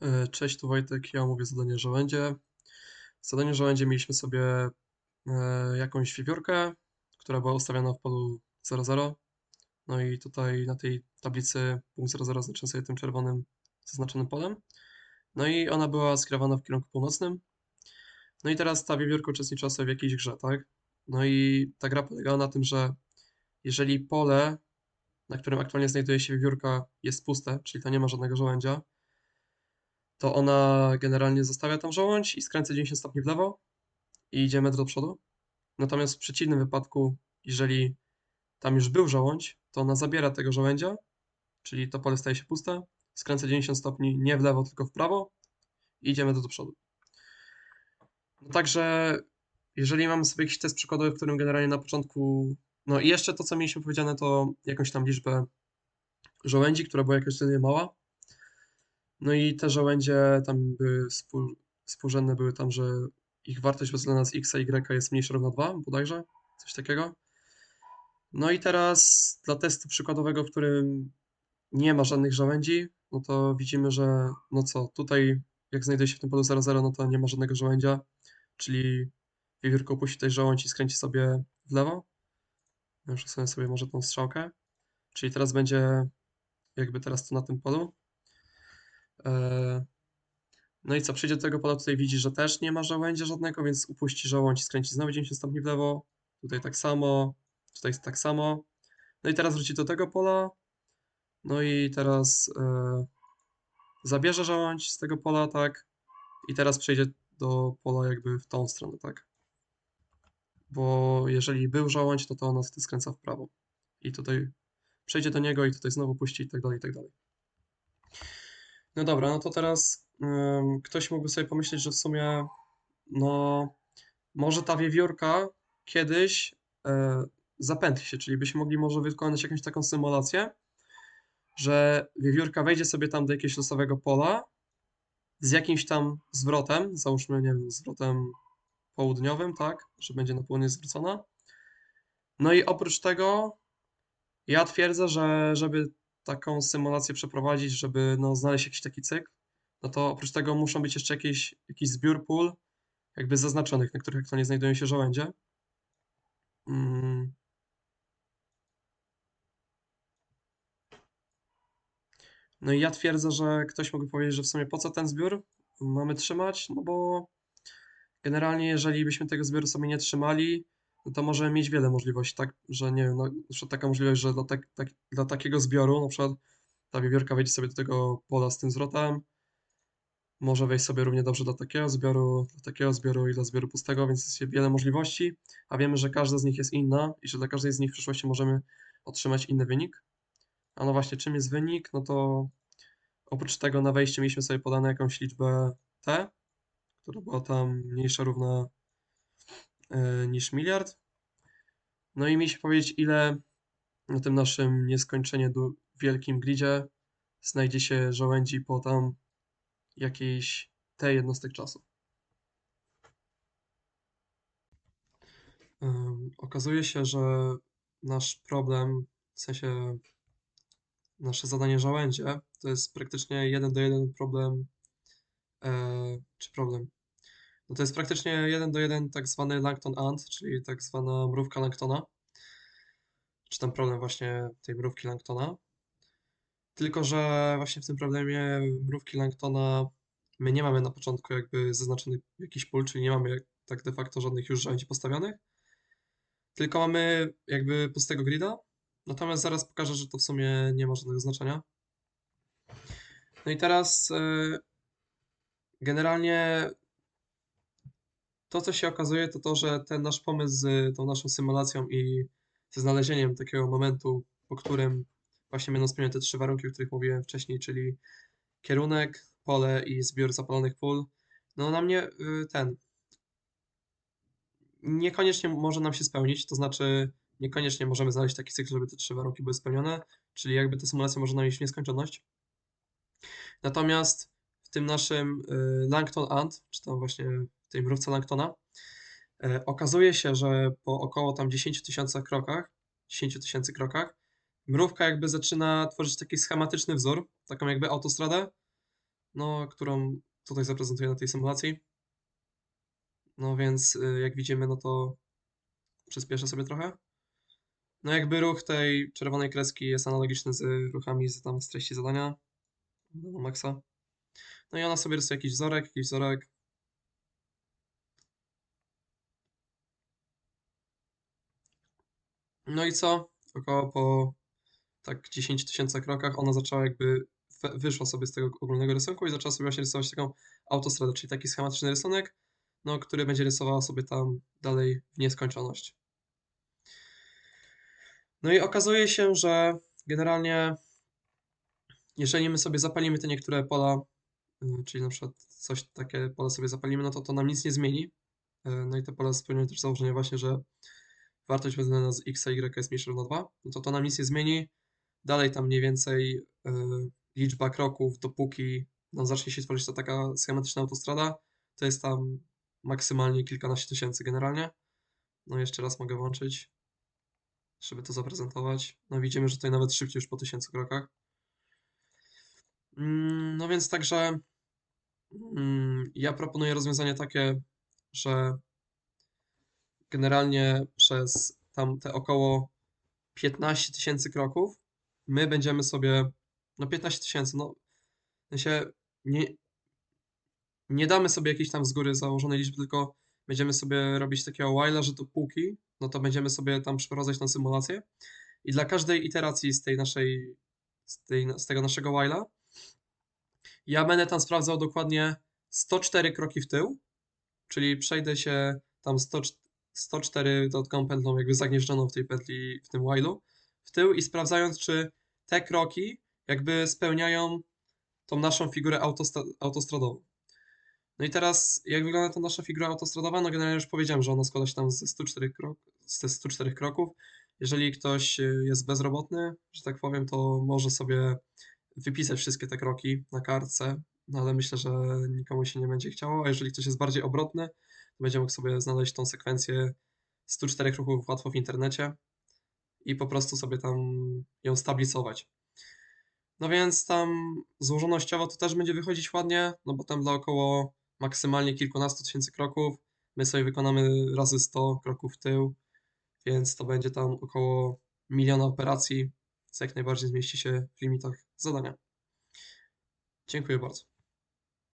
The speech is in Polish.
E, Cześć, tu Wojtek. Ja mówię zadanie żołędzie. W zadaniu żołędzie mieliśmy sobie e, jakąś wiewiórkę, która była ustawiona w polu 00. No i tutaj na tej tablicy punkt 00 zaczyna sobie tym czerwonym zaznaczonym polem. No i ona była skierowana w kierunku północnym. No i teraz ta wiewiórka uczestniczyła sobie w jakiejś grze, tak? No i ta gra polegała na tym, że jeżeli pole, na którym aktualnie znajduje się wiewiórka, jest puste, czyli to nie ma żadnego żołędzia, to ona generalnie zostawia tam żołądź i skręca 90 stopni w lewo i idzie metr do przodu. Natomiast w przeciwnym wypadku, jeżeli tam już był żołądź, to ona zabiera tego żołędzia, czyli to pole staje się puste, skręca 90 stopni nie w lewo, tylko w prawo i idziemy do, do przodu. No także, jeżeli mamy sobie jakiś test przykładowy, w którym generalnie na początku, no i jeszcze to, co mieliśmy powiedziane, to jakąś tam liczbę żołędzi, która była wtedy mała, no i te żołędzie tam były współ, współrzędne były tam, że ich wartość bez względu na x, y jest mniejsza równa 2, bodajże, coś takiego. No i teraz dla testu przykładowego, w którym nie ma żadnych żołędzi, no to widzimy, że no co, tutaj jak znajduje się w tym polu 00, no to nie ma żadnego żołędzia, czyli wiewiórka opuści tutaj żołądź i skręci sobie w lewo. Ja już sobie może tą strzałkę. Czyli teraz będzie jakby teraz to na tym polu. E, no i co, przyjdzie do tego pola, tutaj widzi, że też nie ma żołędzia żadnego, więc upuści żołądź i skręci znowu 90 stopni w lewo. Tutaj tak samo, tutaj tak samo. No i teraz wróci do tego pola. No i teraz e, zabierze żołądź z tego pola, tak. I teraz przejdzie do pola jakby w tą stronę, tak. Bo jeżeli był żołądź, to to ona wtedy skręca w prawo. I tutaj przejdzie do niego i tutaj znowu puści i tak dalej, i tak dalej. No dobra, no to teraz ktoś mógłby sobie pomyśleć, że w sumie, no, może ta wiewiórka kiedyś e, zapętli się, czyli byśmy mogli może wykonać jakąś taką symulację, że wiewiórka wejdzie sobie tam do jakiegoś losowego pola z jakimś tam zwrotem, załóżmy, nie wiem, zwrotem południowym, tak, że będzie na południe zwrócona. No i oprócz tego ja twierdzę, że żeby taką symulację przeprowadzić, żeby no, znaleźć jakiś taki cykl, no to oprócz tego muszą być jeszcze jakieś, jakiś zbiór pól, jakby zaznaczonych, na których aktualnie znajdują się żołędzie. Mm. No i ja twierdzę, że ktoś mógłby powiedzieć, że w sumie po co ten zbiór mamy trzymać, no bo generalnie jeżeli byśmy tego zbioru sobie nie trzymali, to możemy mieć wiele możliwości, tak, że nie wiem, no, taka możliwość, że dla, tak, tak, dla takiego zbioru, na przykład ta wiewiórka wejdzie sobie do tego pola z tym zwrotem, może wejść sobie równie dobrze do takiego zbioru, do takiego zbioru i dla zbioru pustego, więc jest wiele możliwości, a wiemy, że każda z nich jest inna i że dla każdej z nich w przyszłości możemy otrzymać inny wynik. A no właśnie, czym jest wynik? No to oprócz tego na wejście mieliśmy sobie podane jakąś liczbę t, która była tam mniejsza równa niż miliard. No i mieliśmy powiedzieć, ile na tym naszym nieskończenie wielkim gridzie znajdzie się żołędzi po tam jakiejś T jednostek czasu. Okazuje się, że nasz problem, w sensie nasze zadanie żołędzie, to jest praktycznie jeden do jeden problem, e, czy problem, no to jest praktycznie jeden do jeden tak zwany Langton Ant, czyli tak zwana mrówka Langtona. Czy tam problem właśnie tej mrówki Langtona. Tylko, że właśnie w tym problemie mrówki Langtona my nie mamy na początku jakby zaznaczony jakiś pól, czyli nie mamy tak de facto żadnych już żołędzi postawionych. Tylko mamy jakby pustego grida. Natomiast zaraz pokażę, że to w sumie nie ma żadnego znaczenia. No i teraz yy, generalnie to, co się okazuje, to to, że ten nasz pomysł z tą naszą symulacją i ze znalezieniem takiego momentu, po którym właśnie będą spełnione te trzy warunki, o których mówiłem wcześniej, czyli kierunek, pole i zbiór zapalonych pól, no na mnie y, ten niekoniecznie może nam się spełnić, to znaczy niekoniecznie możemy znaleźć taki cykl, żeby te trzy warunki były spełnione, czyli jakby ta symulacja może nam iść w nieskończoność. Natomiast w tym naszym y, Langton Ant, czy tam właśnie tej mrówce Langtona, e, okazuje się, że po około tam 10 tysiącach krokach, 10 tysięcy krokach, mrówka jakby zaczyna tworzyć taki schematyczny wzór, taką jakby autostradę, no, którą tutaj zaprezentuję na tej symulacji. No więc y, jak widzimy, no to przyspieszę sobie trochę. No jakby ruch tej czerwonej kreski jest analogiczny z ruchami z, tam z treści zadania. Do maksa. No i ona sobie rysuje jakiś wzorek, jakiś wzorek. No i co? Około po tak 10 tysięcy krokach ona zaczęła jakby, wyszła sobie z tego ogólnego rysunku i zaczęła sobie właśnie rysować taką autostradę, czyli taki schematyczny rysunek, no, który będzie rysowała sobie tam dalej w nieskończoność. No i okazuje się, że generalnie jeżeli my sobie zapalimy te niektóre pola, y, czyli na przykład coś takie pole sobie zapalimy, no to to nam nic nie zmieni. Y, No i te pola spełniają też założenie właśnie, że wartość względna z x a y jest mniejsza równa 2, no to to nam nic nie zmieni. Dalej tam mniej więcej y, liczba kroków, dopóki nam zacznie się tworzyć ta taka schematyczna autostrada, to jest tam maksymalnie kilkanaście tysięcy generalnie. No jeszcze raz mogę włączyć, żeby to zaprezentować. No widzimy, że tutaj nawet szybciej już po tysięcy krokach. Mm, No więc także mm, ja proponuję rozwiązanie takie, że generalnie przez tam te około 15 tysięcy kroków my będziemy sobie, no 15 tysięcy, no w sensie nie, nie damy sobie jakiejś tam z góry założonej liczby, tylko będziemy sobie robić takiego while'a, że dopóki, no to będziemy sobie tam przeprowadzać tą symulację. I dla każdej iteracji z tej naszej, z, tej, z tego naszego while'a ja będę tam sprawdzał dokładnie 104 kroki w tył, czyli przejdę się tam 100, 104 dodatkową pętlą jakby zagnieżdżoną w tej pętli, w tym while'u, w tył i sprawdzając, czy te kroki jakby spełniają tą naszą figurę autosta- autostradową. No i teraz, jak wygląda ta nasza figura autostradowa? No generalnie już powiedziałem, że ona składa się tam ze 104, krok, ze 104 kroków. Jeżeli ktoś y, jest bezrobotny, że tak powiem, to może sobie wypisać wszystkie te kroki na kartce, no ale myślę, że nikomu się nie będzie chciało, a jeżeli ktoś jest bardziej obrotny, to będzie mógł sobie znaleźć tą sekwencję 104 kroków łatwo w internecie i po prostu sobie tam ją stablicować. No więc tam złożonościowo to też będzie wychodzić ładnie, no bo tam dla około maksymalnie kilkunastu tysięcy kroków my sobie wykonamy razy 100 kroków w tył, więc to będzie tam około miliona operacji, co jak najbardziej zmieści się w limitach zadania. Dziękuję bardzo.